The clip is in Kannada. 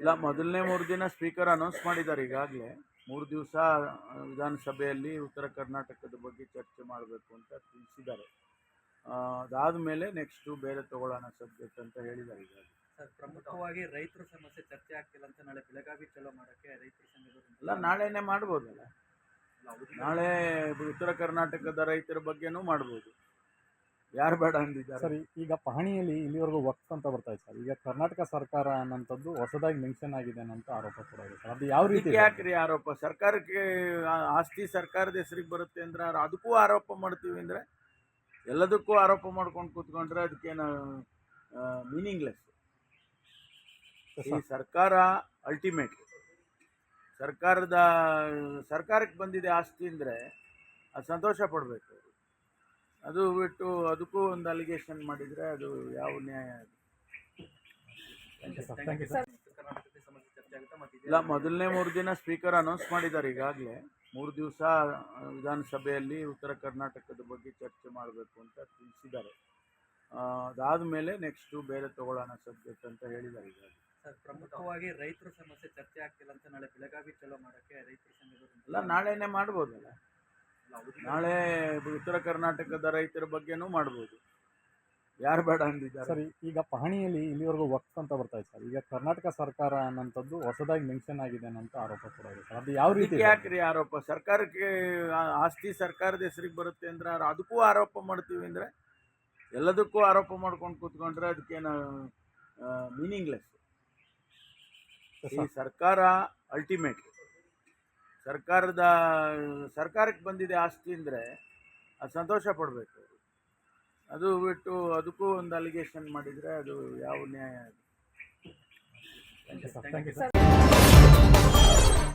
ಇಲ್ಲ ಮೊದಲನೇ ಮೂರು ದಿನ ಸ್ಪೀಕರ್ ಅನೌನ್ಸ್ ಮಾಡಿದ್ದಾರೆ ಈಗಾಗಲೇ. ಮೂರು ದಿವಸ ವಿಧಾನಸಭೆಯಲ್ಲಿ ಉತ್ತರ ಕರ್ನಾಟಕದ ಬಗ್ಗೆ ಚರ್ಚೆ ಮಾಡಬೇಕು ಅಂತ ತಿಳಿಸಿದ್ದಾರೆ. ಅದಾದಮೇಲೆ ನೆಕ್ಸ್ಟು ಬೇರೆ ತಗೊಳ್ಳೋಣ ಸಬ್ಜೆಕ್ಟ್ ಅಂತ ಹೇಳಿದ್ದಾರೆ ಈಗಾಗಲೇ. ಸರ್ ಪ್ರಮುಖವಾಗಿ ರೈತರ ಸಮಸ್ಯೆ ಚರ್ಚೆ ಆಗ್ತಿಲ್ಲ ಅಂತ ನಾಳೆ ಬೆಳಗಾವಿ ಚಲೋ ಮಾಡೋಕ್ಕೆ ರೈತರ ಸಂಘದವರು ಎಲ್ಲ ನಾಳೆನೇ ಮಾಡ್ಬೋದಲ್ಲ? ನಾಳೆ ಉತ್ತರ ಕರ್ನಾಟಕದ ರೈತರ ಬಗ್ಗೆನೂ ಮಾಡ್ಬೋದು. ಯಾರು ಬೇಡ ಅಂದಿದ್ದಾರೆ? ಸರಿ ಈಗ ಪಹಣಿಯಲ್ಲಿ ಇಲ್ಲಿವರೆಗೂ ವಕ್ಫ್ ಅಂತ ಬರ್ತಾ ಇದೆ ಸರ್. ಈಗ ಕರ್ನಾಟಕ ಸರ್ಕಾರ ಅನ್ನೋಂಥದ್ದು ಹೊಸದಾಗಿ ಮೆನ್ಷನ್ ಆಗಿದೆ ಅಂತ ಆರೋಪ ಕೂಡ ಇದೆ ಸರ್. ಅದು ಯಾವ ರೀತಿ ಯಾಕ್ರಿ ಆರೋಪ? ಸರ್ಕಾರಕ್ಕೆ ಆಸ್ತಿ ಸರ್ಕಾರದ ಹೆಸರಿಗೆ ಬರುತ್ತೆ ಅಂದ್ರೆ ಅದಕ್ಕೂ ಆರೋಪ ಮಾಡ್ತೀವಿ ಅಂದ್ರೆ ಎಲ್ಲದಕ್ಕೂ ಆರೋಪ ಮಾಡ್ಕೊಂಡು ಕೂತ್ಕೊಂಡ್ರೆ ಅದಕ್ಕೇನು ಮೀನಿಂಗ್ಲೆಸ್ ಈ ಸರ್ಕಾರ ಅಲ್ಟಿಮೇಟ್ ಸರ್ಕಾರದ ಸರ್ಕಾರಕ್ಕೆ ಬಂದಿದೆ ಆಸ್ತಿ ಅಂದರೆ ಅದು ಸಂತೋಷ ಪಡಬೇಕು. ಅದು ಬಿಟ್ಟು ಅದಕ್ಕೂ ಒಂದು ಅಲಿಗೇಷನ್ ಮಾಡಿದರೆ ಅದು ಯಾವ ನ್ಯಾಯ ಅದು? ಇಲ್ಲ ಮೊದಲನೇ ಮೂರು ದಿನ ಸ್ಪೀಕರ್ ಅನೌನ್ಸ್ ಮಾಡಿದ್ದಾರೆ ಈಗಾಗಲೇ. ಮೂರು ದಿವಸ ವಿಧಾನಸಭೆಯಲ್ಲಿ ಉತ್ತರ ಕರ್ನಾಟಕದ ಬಗ್ಗೆ ಚರ್ಚೆ ಮಾಡಬೇಕು ಅಂತ ತಿಳಿಸಿದ್ದಾರೆ. ಅದಾದಮೇಲೆ ನೆಕ್ಸ್ಟು ಬೇರೆ ತಗೊಳ್ಳೋಣ ಸಬ್ಜೆಕ್ಟ್ ಅಂತ ಹೇಳಿದ್ದಾರೆ ಈಗಾಗಲೇ. ಸರ್ ಪ್ರಮುಖವಾಗಿ ರೈತರ ಸಮಸ್ಯೆ ಚರ್ಚೆ ಆಗ್ತಿಲ್ಲ ಅಂತ ನಾಳೆ ಬೆಳಗಾವಿ ಚಲೋ ಮಾಡೋಕ್ಕೆ ರೈತರ ಸಂಘದವರು ಅಲ್ಲ ನಾಳೆನೇ ಮಾಡ್ಬೋದಲ್ಲ? ನಾಳೆ ಉತ್ತರ ಕರ್ನಾಟಕದ ರೈತರ ಬಗ್ಗೆನೂ ಮಾಡ್ಬೋದು. ಯಾರು ಬೇಡ ಅಂದಿದ್ದಾರೆ? ಸರಿ ಈಗ ಪಹಣಿಯಲ್ಲಿ ಇಲ್ಲಿವರೆಗೂ ವಕ್ಫ್ ಅಂತ ಬರ್ತಾ ಇದೆ ಸರ್. ಈಗ ಕರ್ನಾಟಕ ಸರ್ಕಾರ ಅನ್ನೋಂಥದ್ದು ಹೊಸದಾಗಿ ಮೆನ್ಷನ್ ಆಗಿದೆ ಅಂತ ಆರೋಪ ಕೂಡ ಇದೆ ಸರ್. ಅದು ಯಾವ ರೀತಿ ಯಾಕ್ರಿ ಆರೋಪ? ಸರ್ಕಾರಕ್ಕೆ ಆಸ್ತಿ ಸರ್ಕಾರದ ಹೆಸರಿಗೆ ಬರುತ್ತೆ ಅಂದ್ರೆ ಅದಕ್ಕೂ ಆರೋಪ ಮಾಡ್ತೀವಿ ಅಂದ್ರೆ ಎಲ್ಲದಕ್ಕೂ ಆರೋಪ ಮಾಡ್ಕೊಂಡು ಕೂತ್ಕೊಂಡ್ರೆ ಅದಕ್ಕೇನು ಮೀನಿಂಗ್ಲೆಸ್ ಈ ಸರ್ಕಾರ ಅಲ್ಟಿಮೇಟ್ ಸರ್ಕಾರದ, ಸರ್ಕಾರಕ್ಕೆ ಬಂದಿದೆ ಆಸ್ತಿ ಅಂದರೆ ಅದು ಸಂತೋಷ ಪಡಬೇಕು. ಅದು ಬಿಟ್ಟು ಅದಕ್ಕೂ ಒಂದು ಅಲಿಗೇಷನ್ ಮಾಡಿದರೆ ಅದು ಯಾವ ನ್ಯಾಯ?